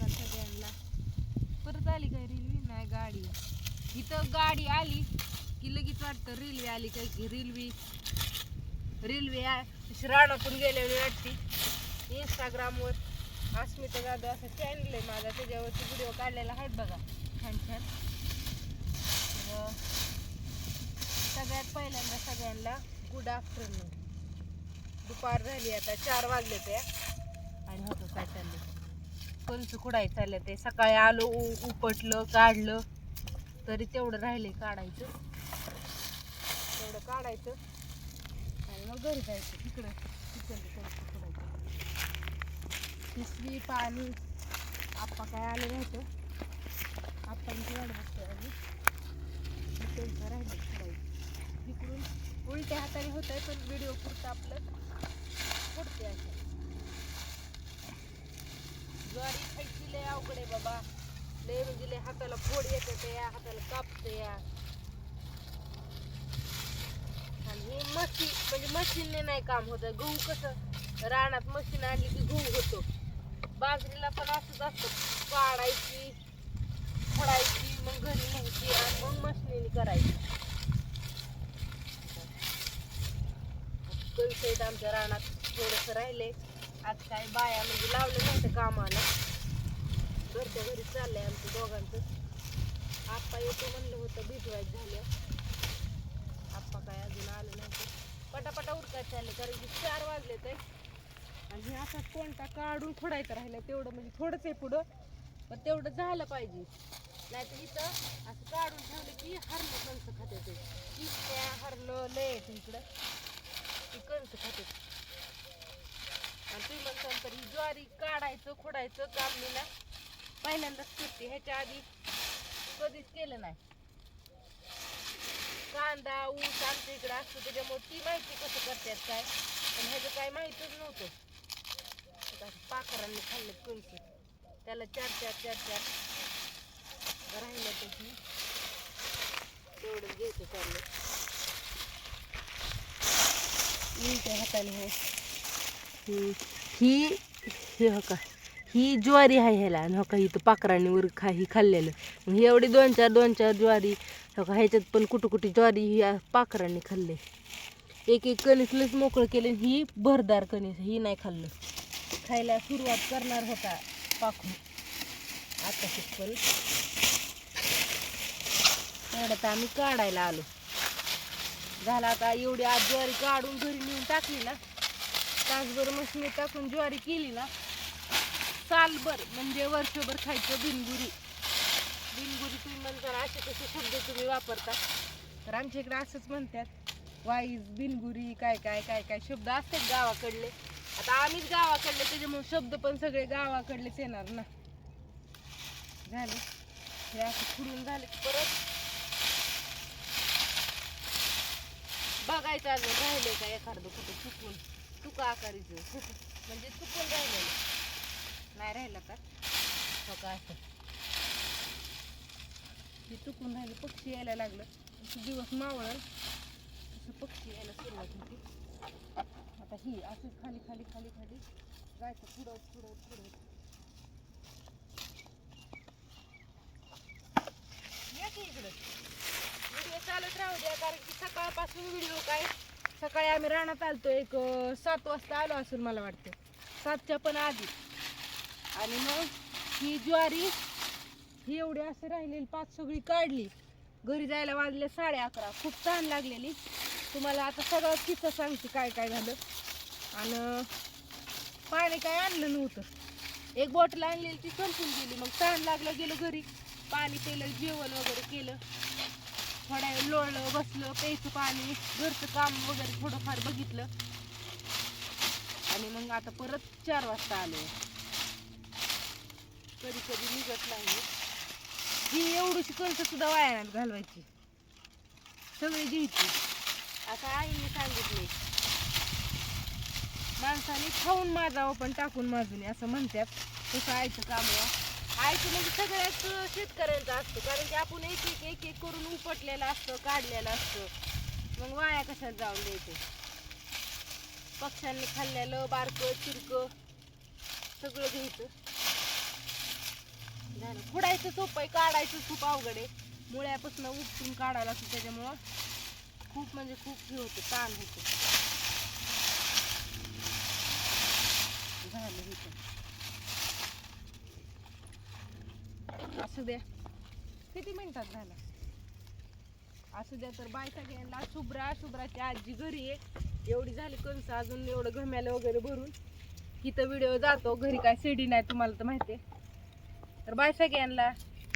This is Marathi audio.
नमस्कार सगळ्यांना. परत आली काय रेल्वे नाही गाडी. इथं गाडी आली की लगेच वाटतं रेल्वे आली काय की रेल्वे रेल्वे आहे गेलेली वाटते. इंस्टाग्रामवर अस्मिता दादा असं चॅनल आहे माझा त्याच्यावरती व्हिडिओ काढलेला आहेत बघा. छान छान. सगळ्यात पहिल्यांदा सगळ्यांना गुड आफ्टरनून दुपार झाली आता चार वाजले त्या आणि होतं काय चाललं कंच खुडायचं चाललं ते. सकाळी आलो उपटलं काढलं तरी तेवढं राहिले काढायचं. तेवढं काढायचं. आणि मग घरी जायचं. इकडं किचन कुडायचं पिशवी पाणी आप्पा काय आले नव्हतं. आप्पांची वाट बघतो आम्ही. त्यांचं राहिलं खुडायचं इकडून उलट्या हाताने होत आहे पण व्हिडिओ पुरतं आपलं. पुरते असं. ज्वारी खायची लय अवघड आहे बाबा. लय म्हणजे लय हाताला फोड येते या हाताला कापते. या आणि हे मशीन म्हणजे मशीनने नाही काम होत. गहू कसं? रानात मशीन आणली की गहू होतो. बाजरीला पण असंच असतं. काढायची फोडायची मग घरी न्यायची आणि मग मशिनीने करायची. कणस आमच्या रानात. थोडंसं राहिले. आज काय बाया म्हणजे लावलं नव्हतं कामाला. घरच्या घरी चाललंय आमचं दोघांचं. आप्पा येतो म्हणलं होतं भिजवायच झालं आप्पा काय अजून आलं नव्हतं. पटापटा उरकायचं चालले कारण की चार वाजले ते. आणि हे असा कोणता काढून फोडायचं राहिलं तेवढं म्हणजे थोडंच आहे पुढं. पण तेवढं झालं पाहिजे. नाही तर इथं असं काढून ठेवलं की हरलं कंस खाते ते त्या हरलं लय तिकडं इकडं. ती कंस खाते आणि तुम्ही म्हणताल तर ही ज्वारी काढायचं खोडायचं काम मी ना पहिल्यांदाच करते ह्याच्या आधी कधीच केलं नाही. कांदा ऊस आमच्या इकडं असतो त्याच्यामुळे ती माहिती कसं करतात काय? पण ह्याचं काय माहितच नव्हतं. पाखरांनी खाल्लं कळते त्याला चार चार चार चार राहिलं त्याची. तेवढं घ्यायचं चाललं उलट्या हाताने आहे ही हे हो का ही ज्वारी आहे ह्याला आणि हो का इथं पाकरांनी वर खा ही खाल्लेलं. मग ही एवढी दोन चार दोन चार ज्वारी हो का ह्याच्यात पण कुठं कुठे ज्वारी ही पाकरांनी पाखरांनी खाल्ले. एक एक कणीस लस मोकळं केलं आणि ही भरदार कणीस ही नाही खाल्लं. खायला सुरुवात करणार होता पाखून आता पण. तेवढ्यात आम्ही काढायला आलो. झाला आता एवढी आज ज्वारी काढून घरी नेऊन टाकली ना. तासभर मशीनीत टाकून ज्वारी केली ना सालभर म्हणजे वर्षभर खायचं बिनगुरी. बिनगुरी तुम्ही म्हणता असे कसे शब्द तुम्ही वापरता. तर आमच्या इकडे असंच म्हणतात वाईज बिनगुरी काय काय काय काय शब्द असतात गावाकडले. आता आम्हीच गावाकडले त्याच्यामुळे शब्द पण सगळे गावाकडलेच येणार ना. झाले. हे असं फुडून झाले. परत बघायचं अजून राहिले का एखादं कुठं चुकून? चुका आकारीचं म्हणजे चुकून राहिलेलं. नाही राहिलं का? हो का असं? ते चुकून राहिले पक्षी यायला लागलं. जसं दिवस मावळल तसं पक्षी यायला सुरुवात होती. आता ही असंच खाली खाली खाली खाली जायचं पुढं पुढं पुढं. या की इकडं. व्हिडिओ चालत राहू द्या कारण की सकाळपासून व्हिडिओ काय सकाळी आम्ही रानात आलतो एक अं, सात वाजता आलो असेल मला वाटतं. सातच्या पण आधी. आणि मग ही ज्वारी ही एवढी असे राहिलेली पाच सगळी काढली. घरी जायला वाजले साडे अकरा. खूप छान लागलेली. तुम्हाला आता सगळं किस्सा सांगते काय काय झालं. आणि पाणी काय आणलं नव्हतं. एक बॉटल आणलेली ती संपून गेली. मग तहान लागलं गेलं घरी. पाणी पिलं जेवण वगैरे केलं. लोळलं बसलं प्यायचं पाणी घरचं काम वगैरे थोडंफार बघितलं. आणि मग आता परत चार वाजता आलो कधी कधी निघत नाही. ही एवढीशी कणसं सुद्धा वाया घालवायची. सगळी घ्यायची आता आईने सांगितले माणसाने खाऊन माजावं पण टाकून माजू असं म्हणतात. तसं आईचं काम आहे म्हणजे सगळ्याच शेतकऱ्यांचं असतं. कारण की आपण एक एक एक एक करून उपटलेलं असतं काढलेलं असतं. मग वाया कशात जाऊन द्यायचं? पक्ष्यांनी खाल्लेलं बारकं चिरकं सगळं घ्यायचं. झालं. खुडायचं सोपं आहे काढायचं खूप अवघड आहे. मुळ्यापासून उपटून काढायला लागतं त्याच्यामुळं खूप म्हणजे खूप हे होतं ताण होतं. झालं हे पण. असू द्या. किती मिनिटात झाला? असू द्या तर बाय सगळ्यांना. शुभ्रा शुभ्राची आजी घरी आहे. एवढी झाली कंस अजून एवढं घम्याला वगैरे भरून. इथं व्हिडिओ जातो. घरी काय शिडी नाही तुम्हाला तर माहिती आहे. तर बाय सगळ्यांना.